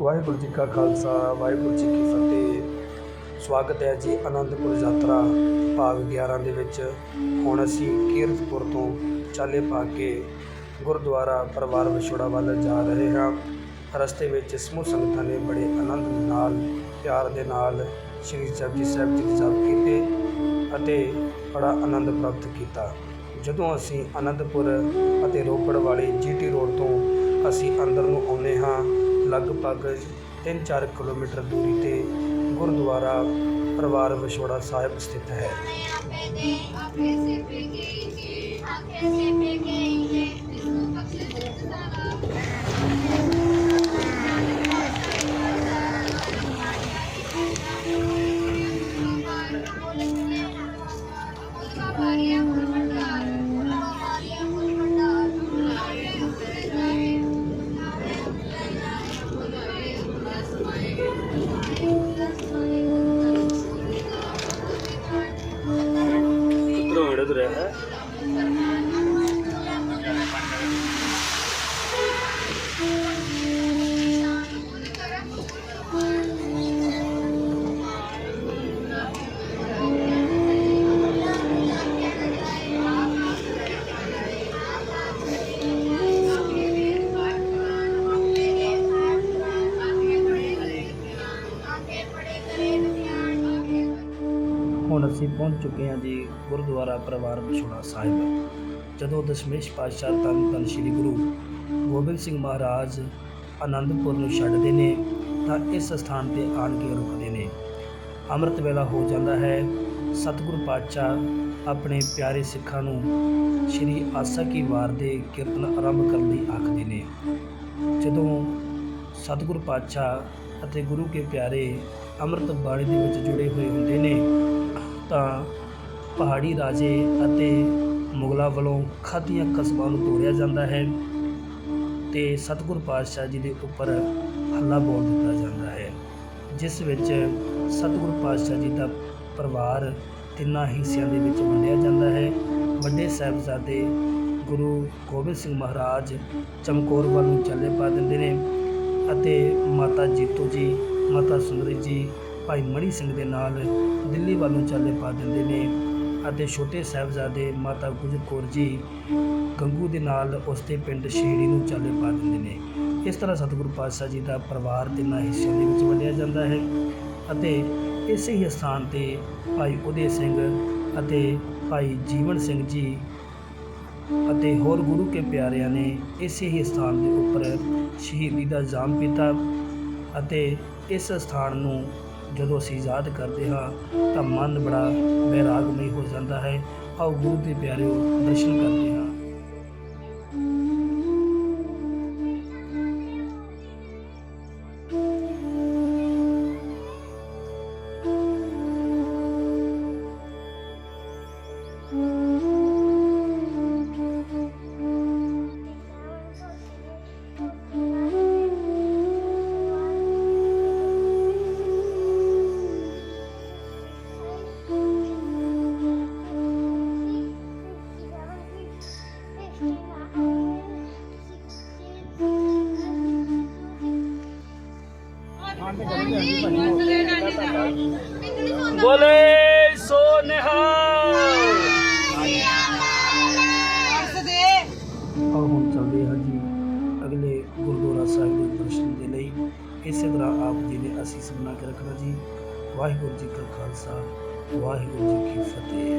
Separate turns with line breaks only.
ਵਾਹਿਗੁਰੂ ਜੀ ਕਾ ਖਾਲਸਾ, ਵਾਹਿਗੁਰੂ ਜੀ ਕੀ ਫਤਿਹ। ਸਵਾਗਤ ਹੈ ਜੀ ਆਨੰਦਪੁਰ ਯਾਤਰਾ ਭਾਗ 11 ਦੇ ਵਿੱਚ। ਹੁਣ ਅਸੀਂ ਕੀਰਤਪੁਰ ਤੋਂ ਚਾਲੇ ਪਾ ਕੇ ਗੁਰਦੁਆਰਾ ਪਰਿਵਾਰ ਵਿਛੋੜਾ ਵੱਲ ਜਾ ਰਹੇ ਹਾਂ। ਰਸਤੇ ਵਿੱਚ ਸਮੂਹ ਸੰਗਤਾਂ ਨੇ ਬੜੇ ਆਨੰਦ ਨਾਲ, ਪਿਆਰ ਦੇ ਨਾਲ ਸ਼੍ਰੀ ਜਪਜੀ ਸਾਹਿਬ ਜੀ ਦੇ ਜਾਪ ਕੀਤੇ ਅਤੇ ਬੜਾ ਆਨੰਦ ਪ੍ਰਾਪਤ ਕੀਤਾ। ਜਦੋਂ ਅਸੀਂ ਆਨੰਦਪੁਰ ਅਤੇ ਰੋਪੜ ਵਾਲੀ ਜੀਟੀ ਰੋਡ ਤੋਂ ਅਸੀਂ ਅੰਦਰ ਨੂੰ ਆਉਂਦੇ ਹਾਂ ਲਗਭਗ 3-4 ਕਿਲੋਮੀਟਰ ਦੂਰੀ ਤੇ ਗੁਰਦੁਆਰਾ ਪਰਿਵਾਰ ਵਿਛੋੜਾ ਸਾਹਿਬ ਸਥਿਤ ਹੈ। üzerine ਹੁਣ ਅਸੀਂ ਪਹੁੰਚ ਚੁੱਕੇ ਹਾਂ ਜੀ ਗੁਰਦੁਆਰਾ ਪਰਿਵਾਰ ਵਿਛੋੜਾ ਸਾਹਿਬ। ਜਦੋਂ ਦਸ਼ਮੇਸ਼ ਪਾਤਸ਼ਾਹ ਤਨ ਤਨ ਸ੍ਰੀ ਗੁਰੂ ਗੋਬਿੰਦ ਸਿੰਘ ਮਹਾਰਾਜ ਆਨੰਦਪੁਰ ਨੂੰ ਛੱਡਦੇ ਨੇ, ਤਾਂ ਇਸ ਸਥਾਨ ਤੇ ਆਣ ਕੇ ਰੁਕਦੇ ਨੇ। ਅੰਮ੍ਰਿਤ ਵੇਲਾ ਹੋ ਜਾਂਦਾ ਹੈ। ਸਤਿਗੁਰੂ ਪਾਤਸ਼ਾਹ ਆਪਣੇ ਪਿਆਰੇ ਸਿੱਖਾਂ ਨੂੰ ਸ੍ਰੀ ਆਸਾ ਕੀ ਵਾਰ ਦੇ ਕੀਰਤਨ ਆਰੰਭ ਕਰਨ ਲਈ ਆਖਦੇ ਨੇ। ਜਦੋਂ ਸਤਿਗੁਰੂ ਪਾਤਸ਼ਾਹ ਅਤੇ ਗੁਰੂ ਕੇ ਪਿਆਰੇ ਅੰਮ੍ਰਿਤ ਬਾਣੀ ਦੇ ਵਿੱਚ ਜੁੜੇ ਹੋਏ ਹੁੰਦੇ ਨੇ ਤਾਂ ਪਹਾੜੀ ਰਾਜੇ ਅਤੇ ਮੁਗਲਾਂ ਵੱਲੋਂ ਖਾਦੀਆਂ ਕਸਬਾਂ ਨੂੰ ਤੋੜਿਆ ਜਾਂਦਾ ਹੈ ਤੇ ਸਤਿਗੁਰੂ ਪਾਤਸ਼ਾਹ ਜੀ ਦੇ ਉੱਪਰ ਹੱਲਾ ਬੋਲ ਦਿੱਤਾ ਜਾਂਦਾ ਹੈ, ਜਿਸ ਵਿੱਚ ਸਤਿਗੁਰੂ ਪਾਤਸ਼ਾਹ ਜੀ ਦਾ ਪਰਿਵਾਰ ਤਿੰਨਾਂ ਹਿੱਸਿਆਂ ਦੇ ਵਿੱਚ ਵੰਡਿਆ ਜਾਂਦਾ ਹੈ। ਵੱਡੇ ਸਾਹਿਬਜ਼ਾਦੇ ਗੁਰੂ ਗੋਬਿੰਦ ਸਿੰਘ ਮਹਾਰਾਜ ਚਮਕੌਰ ਵੱਲ ਨੂੰ ਚੱਲੇ ਪਾ ਦਿੰਦੇ ਨੇ ਅਤੇ ਮਾਤਾ ਜੀਤੋ ਜੀ, ਮਾਤਾ ਸੁੰਦਰੀ ਜੀ ਭਾਈ ਮਣੀ ਸਿੰਘ ਦੇ ਨਾਲ ਦਿੱਲੀ ਵੱਲ ਨੂੰ ਚੱਲੇ ਪਾ ਦਿੰਦੇ ਨੇ ਅਤੇ ਛੋਟੇ ਸਾਹਿਬਜ਼ਾਦੇ ਮਾਤਾ ਗੁਜਰ ਕੌਰ ਜੀ ਗੰਗੂ ਦੇ ਨਾਲ ਉਸ ਦੇ ਪਿੰਡ ਸ਼ੇੜੀ ਨੂੰ ਚਾਲੇ ਪਾ ਦਿੰਦੇ ਨੇ। ਇਸ ਤਰ੍ਹਾਂ ਸਤਿਗੁਰੂ ਪਾਤਸ਼ਾਹ ਜੀ ਦਾ ਪਰਿਵਾਰ ਤਿੰਨਾਂ ਹਿੱਸਿਆਂ ਦੇ ਵਿੱਚ ਵੰਡਿਆ ਜਾਂਦਾ ਹੈ ਅਤੇ ਇਸੇ ਹੀ ਸਥਾਨ ਤੇ ਭਾਈ ਉਦੇ ਸਿੰਘ ਅਤੇ ਭਾਈ ਜੀਵਨ ਸਿੰਘ ਜੀ ਅਤੇ ਹੋਰ ਗੁਰੂ ਕੇ ਪਿਆਰਿਆਂ ਨੇ ਇਸੇ ਹੀ ਸਥਾਨ ਦੇ ਉੱਪਰ ਸ਼ਹੀਦੀ ਦਾ ਜਾਮ ਪੀਤਾ ਅਤੇ ਇਸ ਸਥਾਨ ਨੂੰ ਜਦੋਂ ਅਸੀਂ ਯਾਦ ਕਰਦੇ ਹਾਂ, ਤਾਂ ਮਨ ਬੜਾ ਬੈਰਾਗਮਈ ਹੋ ਜਾਂਦਾ ਹੈ। ਆਓ ਗੁਰੂ ਦੇ ਪਿਆਰਿਓ ਦਰਸ਼ਨ ਕਰਦੇ ਹਾਂ। ਬੋਲੇ ਸੋ ਨਿਹਾਲ ਔਰ ਹੁਣ ਚੱਲਦੇ ਹਾਂ ਜੀ ਅਗਲੇ ਗੁਰਦੁਆਰਾ ਸਾਹਿਬ ਦੇ ਦਰਸ਼ਨ ਦੇ ਲਈ। ਇਸੇ ਤਰ੍ਹਾਂ ਆਪ ਜੀ ਨੇ ਅਸੀਸ ਬਣਾ ਕੇ ਰੱਖਣਾ ਜੀ। ਵਾਹਿਗੁਰੂ ਜੀ ਕਾ ਖਾਲਸਾ, ਵਾਹਿਗੁਰੂ ਜੀ ਕੀ ਫਤਿਹ।